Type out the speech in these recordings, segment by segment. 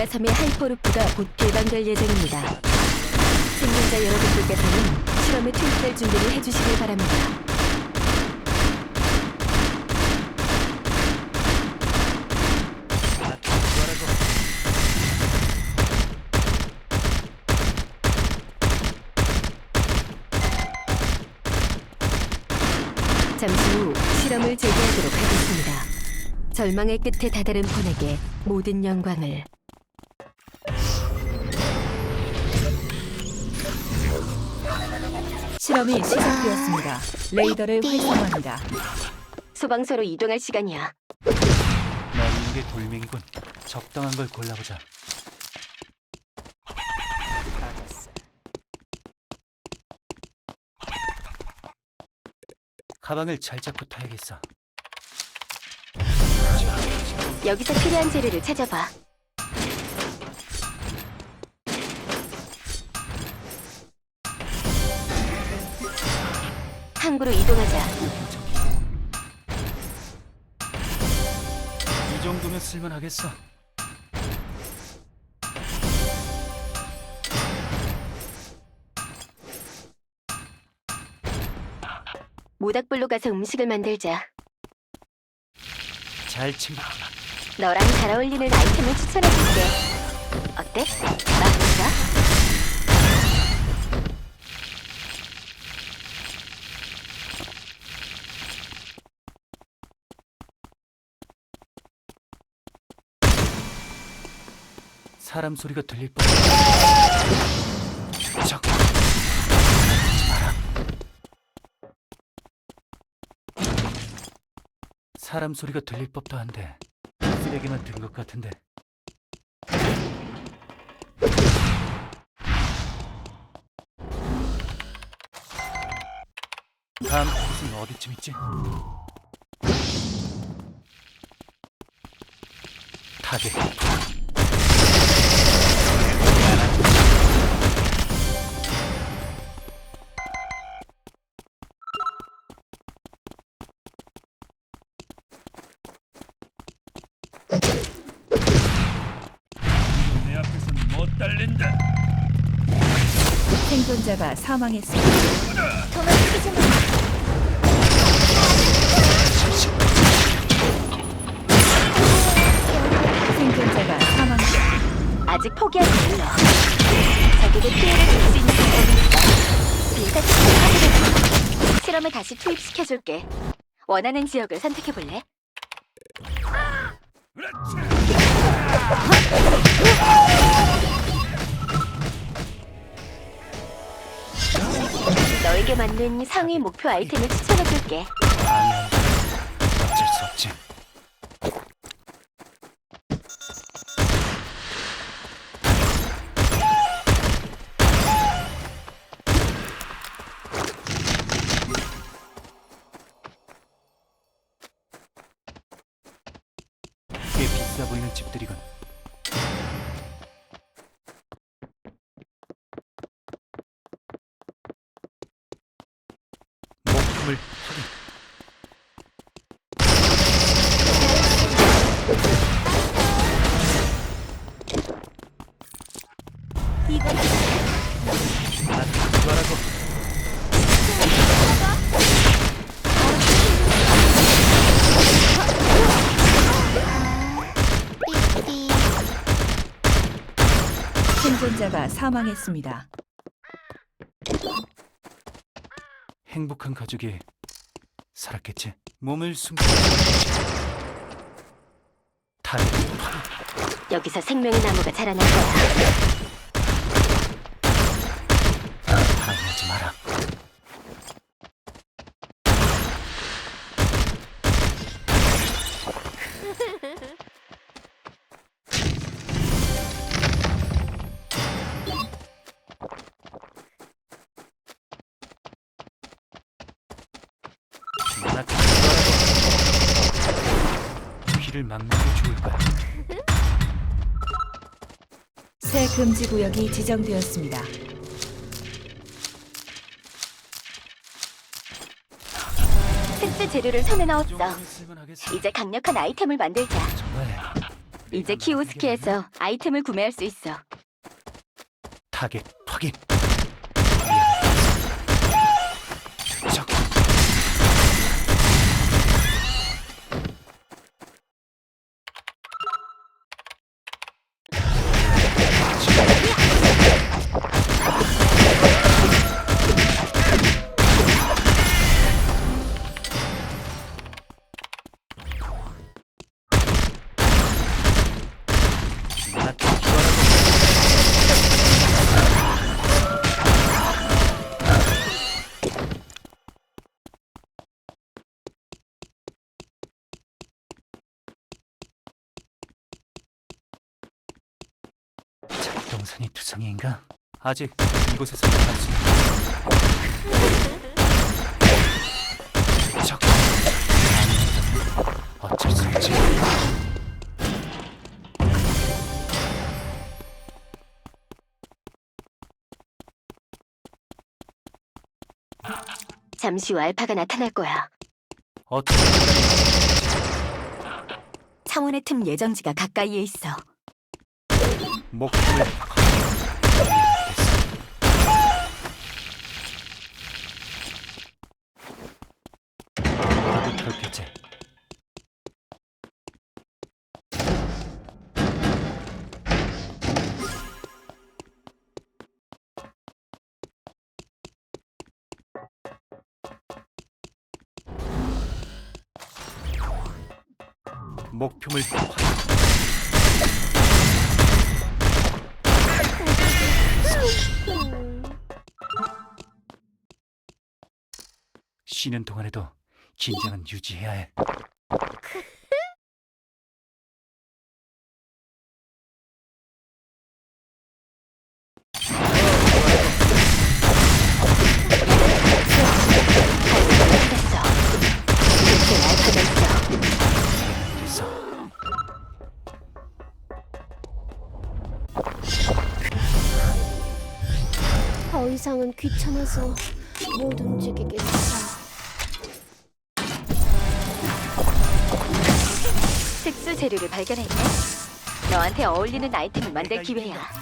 아메리아 섬의 하이퍼루프가 곧 개방될 예정입니다. 생존자 여러분들께서는 실험에 투입될 준비를 해주시길 바랍니다. 잠시 후 실험을 재개하도록 하겠습니다. 절망의 끝에 다다른 폰에게 모든 영광을. 실험이 시작되었습니다. 레이더를 활성화합니다. 소방서로 이동할 시간이야. 먹는 게 돌멩이군. 적당한 걸 골라보자. 가방을 잘 잡고 타야겠어. 여기서 필요한 재료를 찾아봐. 항구로 이동하자. 이 정도면 쓸만하겠어. 모닥불로 가서 음식을 만들자. 잘 챙겨. 너랑 잘 어울리는 아이템을 추천해줄게. 어때? 맞을까? 사람 소리가 들릴 뻔. 적. 사람 소리가 들릴 법도 한데 쓰레기만 든 것 같은데. 다음 곳은 어디쯤 있지? 타겟. 생존자가 사망했습니다. 생존자가 사망했습니다. 아직 포기하지 말라. 적에게 피해를 줄 수 있는 방법이니까. 빌사티를 확인해. 실험에 다시 투입시켜줄게. 원하는 지역을 선택해볼래? 너에게 맞는 상위 목표 아이템을 추천해줄게. 어쩔 수 없지. 이거라고. 생존자가 사망했습니다. 행복한 가족이 살았겠지. 몸을. 타겟 확인. 여기서 생명의 나무가 자라날 거야. 방해하지 마라. 금지 구역이 지정되었습니다. 특수 재료를 손에 이 넣었어. 이제 강력한 아이템을 만들자. 이제 키오스키에서 아이템을 구매할 수 있어. 타겟 확인. 동선이 두성인가? 아직 이곳에서 나갈 수 있는 적 어쩔 수 없지 잠시 후 알파가 나타날 거야. 어떻게 차원의 틈 예정지가 가까이에 있어. 모두 그렇겠지 목표물 쉬는 동안에도 긴장은 유지해야 해. 더 이상은 귀찮아서 못 움직이겠어. 재료를 발견했네. 너한테 어울리는 아이템을 만들 기회야.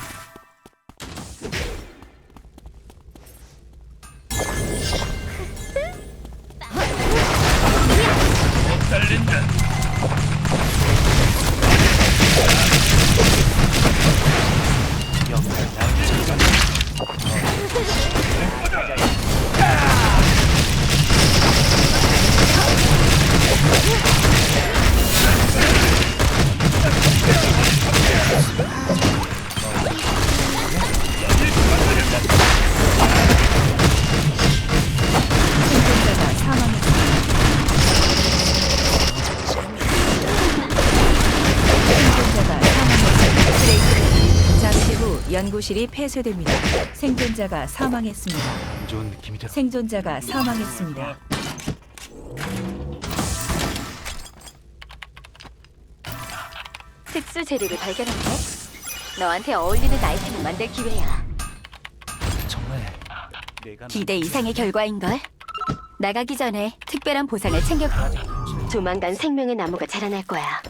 연구실이 폐쇄됩니다. 생존자가 사망했습니다. 안 좋은 느낌이 들어. 생존자가 사망했습니다. 특수 재료를 발견했네. 너한테 어울리는 아이템을 만들 기회야. 정말 내가 기대 이상의 결과인걸? 나가기 전에 특별한 보상을 챙겨. 조만간 생명의 나무가 자라날 거야.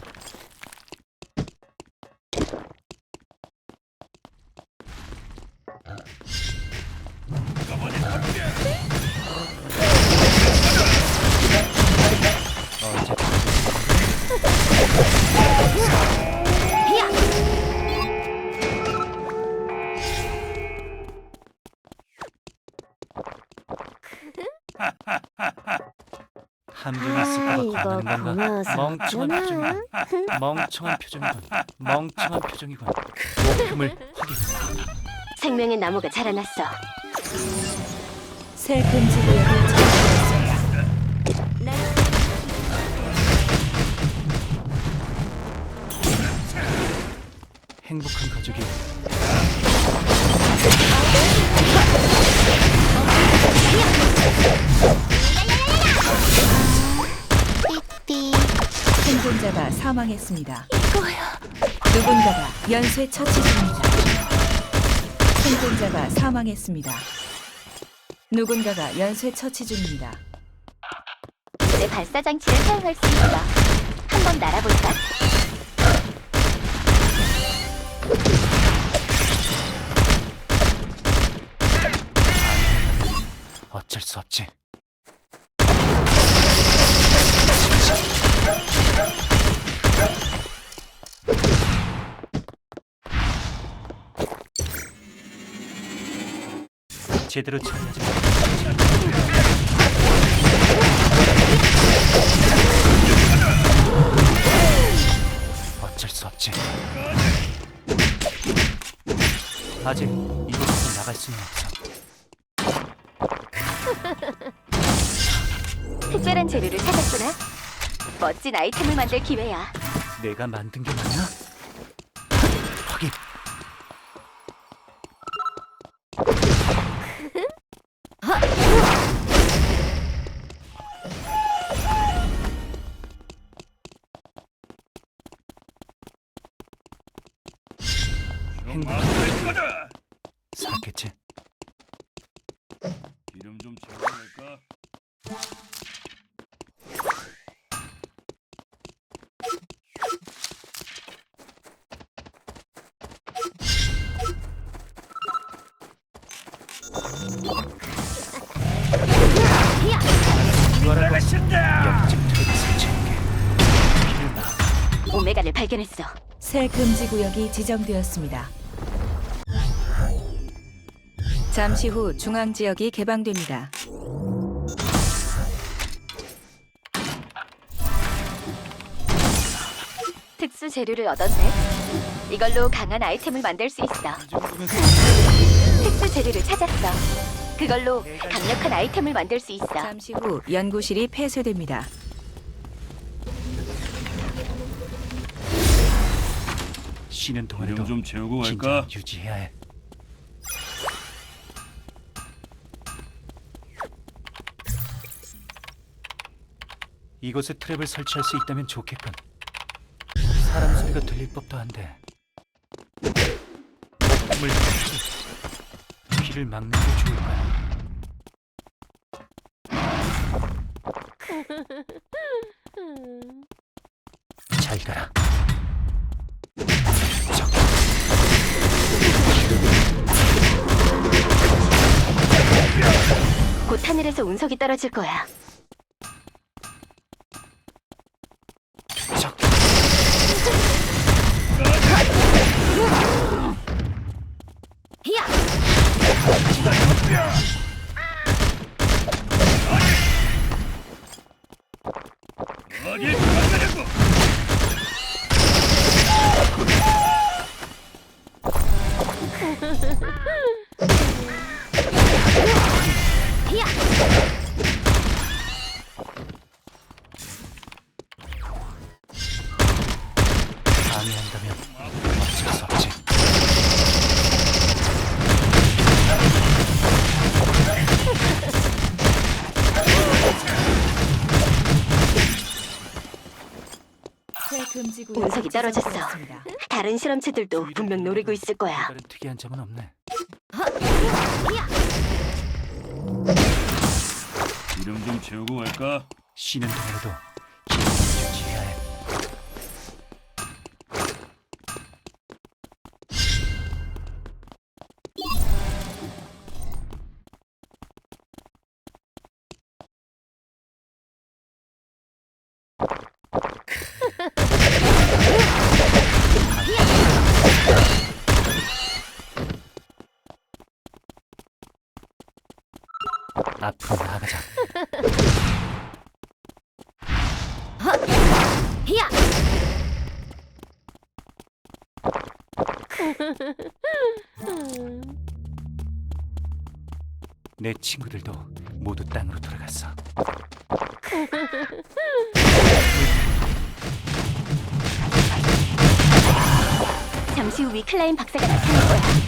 거 같다는 건가? 고마워서 멍청한. 멍청한 표정이군. 멍청한 표정이군. 목표물 확인. 생명의 나무가 자라났어. 새 금지 구역이 지정되었습니다. 행복한 가족이 생존자가 사망했습니다. 누군가가 연쇄 처치 중입니다. 생존자가 사망했습니다. 누군가가 연쇄 처치 중입니다. 내 발사 장치를 사용할 수 있어. 한번 날아볼까? 어쩔 수 없지. 제대로 처리하지. 어쩔 수 없지. 아직 이곳에서 나갈 수는 없어. 특별한 재료를 찾았구나. 멋진 아이템을 만들 기회야. 내가 만든 게 맞나? 행복 살았겠지? 기름 좀 채워낼까? 오메가를 발견했어. 새 금지 구역이 지정되었습니다. 잠시 후 중앙 지역이 개방됩니다. 특수 재료를 얻었네. 이걸로 강한 아이템을 만들 수 있어. 특수 재료를 찾았어. 그걸로 강력한 아이템을 만들 수 있어. 잠시 후 연구실이 폐쇄됩니다. 쉬는 동안에도 기름 좀 채우고 갈까? 긴장 유지해야 해. 이곳에 트랩을 설치할 수 있다면 좋겠군. 사람 소리가 들릴 법도 한데. 목숨을 걸지. 귀를 막는 게 좋을 거야. 잘 가라. 적곧 하늘에서 운석이 떨어질 거야. 떨어졌어. 다른 실험체들도 분명 노리고 있을 거야. 다른 특이한 점은 없네. 기름 좀 채우고 갈까? 쉬는 동안에도 앞으로 나아가자. 내 친구들도 모두 땅으로 돌아갔어. 잠시 후 위클라인 박사가 나타날 거야.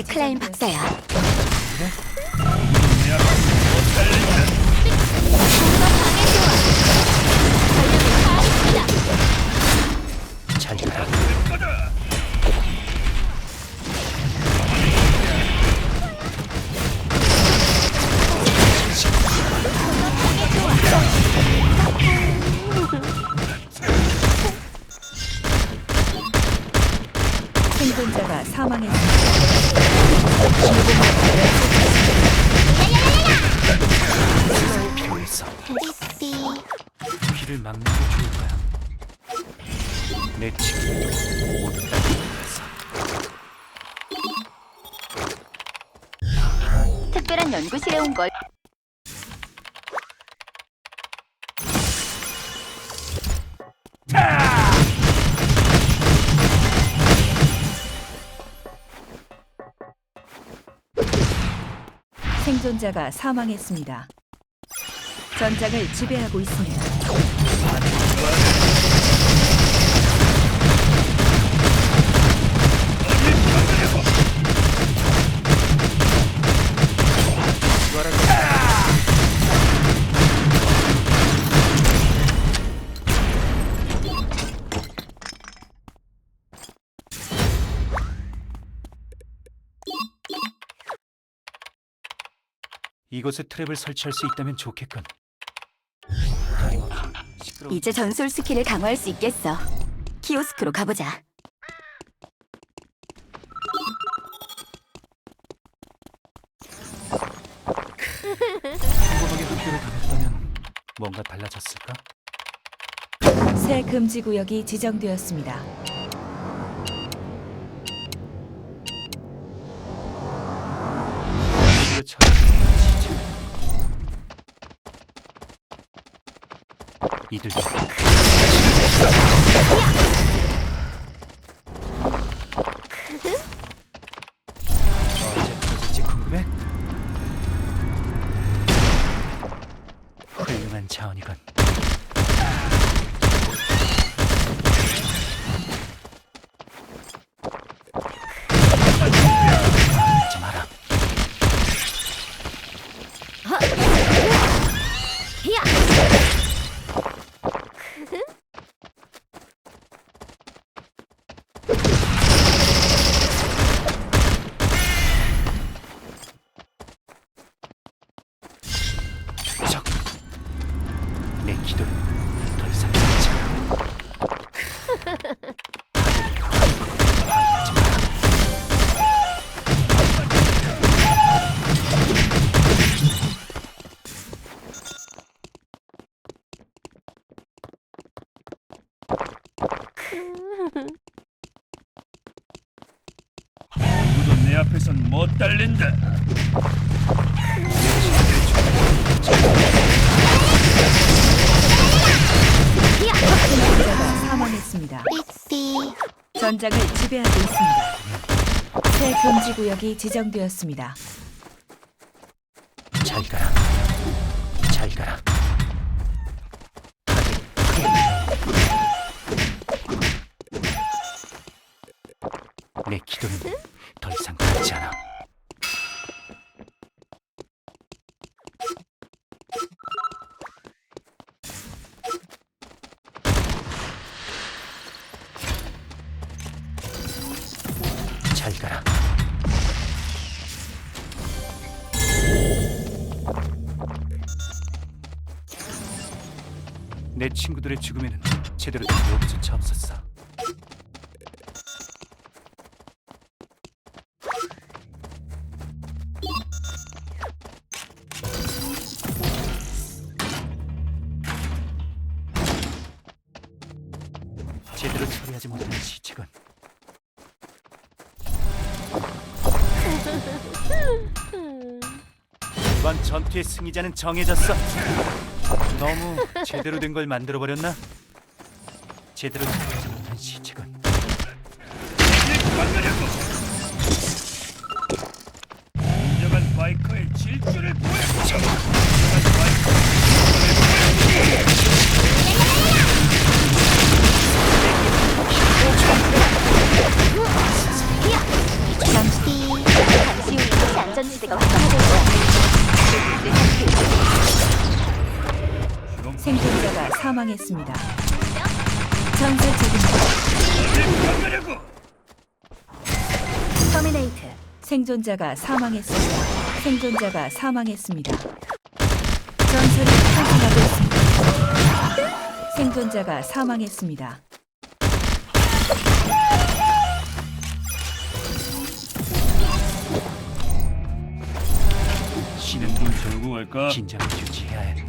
클라인 박사야. 거다. 생존자가 사망했습니다. 특별한 연구실에 온 걸. 생존자가 사망했습니다. 전장을 지배하고 있습니다. 이곳에 트랩을 설치할 수 있다면 좋겠군. 시끄러운 이제 전술 스킬을 강화할 수 있겠어. 키오스크로 가보자. 평범하게 학교를 다녔다면 뭔가 달라졌을까? 새 금지 구역이 지정되었습니다. 이들 못 달린다. 사망했습니다. 삐삐. 전장을 지배하고 있습니다. 새 금지 구역이 지정되었습니다. 잘 가라. 잘 가라. 내 기도는 더 이상 가지 않아. 잘 가라. 내 친구들의 죽음에는 제대로 된 요구조차 없었어. 제대로 처리하지 못한 시체건 이번 전투의 승리자는 정해졌어. 너무 제대로 된 걸 만들어 버렸나? 제대로 처 어딜 가려고? 터미네이트. 생존자가 사망했습니다. 생존자가 사망했습니다. 전설이 탄생하고 있습니다. 생존자가 사망했습니다. 신은 좀 갈까? 긴장을 유지해야 해.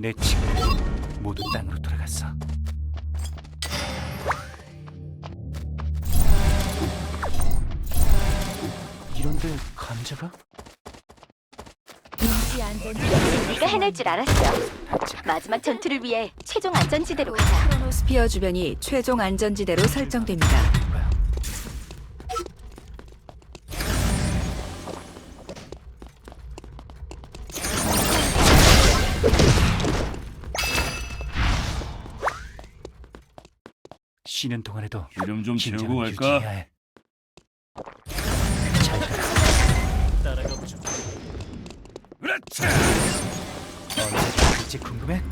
내 친구들 모두 땅으로 돌아갔어. 이런데 감자가? 인지 안전 네가 해낼 줄 알았어. 자, 마지막 전투를 위해 최종 안전지대로 가자. 크로노스피어 주변이 최종 안전지대로 설정됩니다. 뭐야? 쉬는 동안에도 기름 좀 채우고 긴장을 갈까? 유지해야 해. 잘 가라. 따라가 보죠. 그렇지. 언제 될지 궁금해?